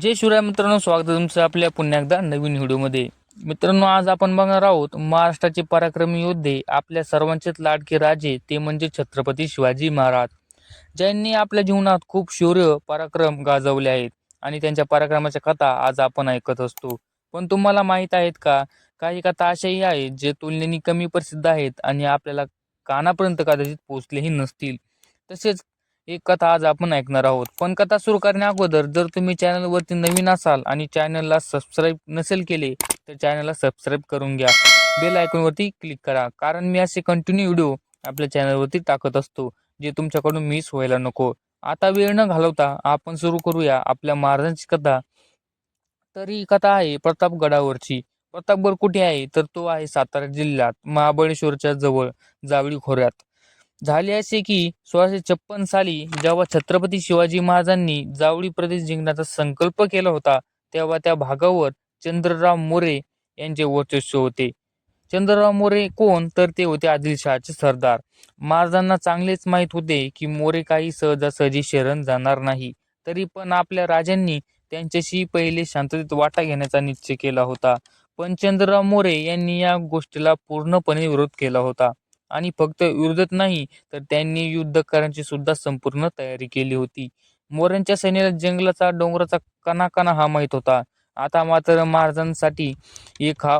जय शिवराय मित्रांनो स्वागत आहे तुमचं आपल्या पुन्हा एकदा नवीन व्हिडिओमध्ये. मित्रांनो आज आपण बघणार आहोत महाराष्ट्राचे पराक्रमी योद्धे आपल्या सर्वांचेच लाडके राजे ते म्हणजे छत्रपती शिवाजी महाराज ज्यांनी आपल्या जीवनात खूप शौर्य पराक्रम गाजवले आहेत आणि त्यांच्या पराक्रमाच्या कथा आज आपण ऐकत असतो. पण तुम्हाला माहीत आहेत का काही कथा अशाही आहेत जे तुलनेने कमी प्रसिद्ध आहेत आणि आपल्याला कानापर्यंत कदाचित पोहोचलेही नसतील. तसेच एक कथा आज आपण ऐकणार आहोत. पण कथा सुरू करण्या अगोदर जर तुम्ही चॅनलवरती नवीन असाल आणि चॅनलला सबस्क्राईब नसेल केले तर चॅनलला सबस्क्राईब करून घ्या. बेल आयकॉनवरती क्लिक करा. कारण मी असे कंटिन्यू व्हिडिओ आपल्या चॅनलवरती टाकत असतो जे तुमच्याकडून मिस व्हायला नको. आता वेळ न घालवता आपण सुरू करूया आपल्या महाराजांची कथा. तर ही कथा आहे प्रतापगडावरची. प्रतापगड कुठे आहे? तर तो आहे सातारा जिल्ह्यात महाबळेश्वरच्या जवळ जावळी खोऱ्यात. झाले असे की सोळाशे छप्पन साली जेव्हा छत्रपती शिवाजी महाराजांनी जावळी प्रदेश जिंकण्याचा संकल्प केला होता तेव्हा त्या भागावर चंद्रराव मोरे यांचे वर्चस्व होते. चंद्रराव मोरे कोण? तर ते होते आदिलशहाचे सरदार. महाराजांना चांगलेच माहीत होते की मोरे काही सहजासहजी शरण जाणार नाही. तरी पण आपल्या राजांनी त्यांच्याशी पहिले शांततेत वाटा घेण्याचा निश्चय केला होता. पण चंद्रराव मोरे यांनी या गोष्टीला पूर्णपणे विरोध केला होता. आणि फक्त विरोधच नाही तर त्यांनी युद्ध करण्याची सुद्धा संपूर्ण तयारी केली होती. मोऱ्यांच्या सैन्याला जंगलाचा डोंगराचा कणाकणा हा माहीत होता. आता मात्र महाराजांसाठी एक हा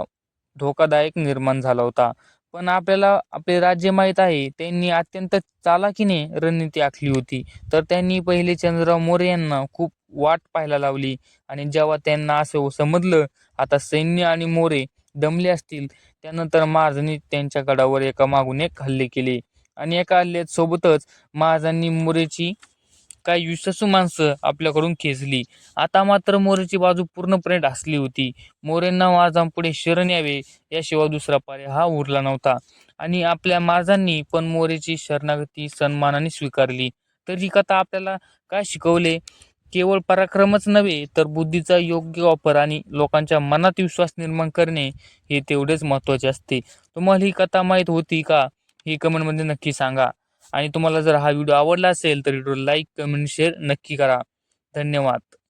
धोकादायक निर्माण झाला होता. पण आपल्याला आपले राज्य माहीत आहे त्यांनी अत्यंत चालाकीने रणनीती आखली होती. तर त्यांनी पहिले चंद्रराव मोरे यांना खूप वाट पाहायला लावली. आणि जेव्हा त्यांना असं समजलं आता सैन्य आणि मोरे दमले असतील. त्यानंतर महाराजांनी त्यांच्या गडावर एका मागून एक हल्ले केले. आणि एका हल्ल्यात सोबतच महाराजांनी मोरेची काही विश्वासू माणसं आपल्याकडून खेचली. आता मात्र मोरेची बाजू पूर्णपणे ढासली होती. मोरेंना महाराजांपुढे शरण यावे याशिवाय दुसरा पर्याय हा उरला नव्हता. आणि आपल्या महाराजांनी पण मोरेची शरणागती सन्मानाने स्वीकारली. तर ही कथा आपल्याला काय शिकवले? केवळ पराक्रमच नव्हे तर बुद्धीचा योग्य वापर आणि लोकांच्या मनात विश्वास निर्माण करणे हे तेवढेच महत्त्वाचे असते. तुम्हाला ही कथा माहीत होती का? हे कमेंटमध्ये नक्की सांगा. आणि तुम्हाला जर हा व्हिडिओ आवडला असेल तर व्हिडिओ लाईक कमेंट शेअर नक्की करा. धन्यवाद.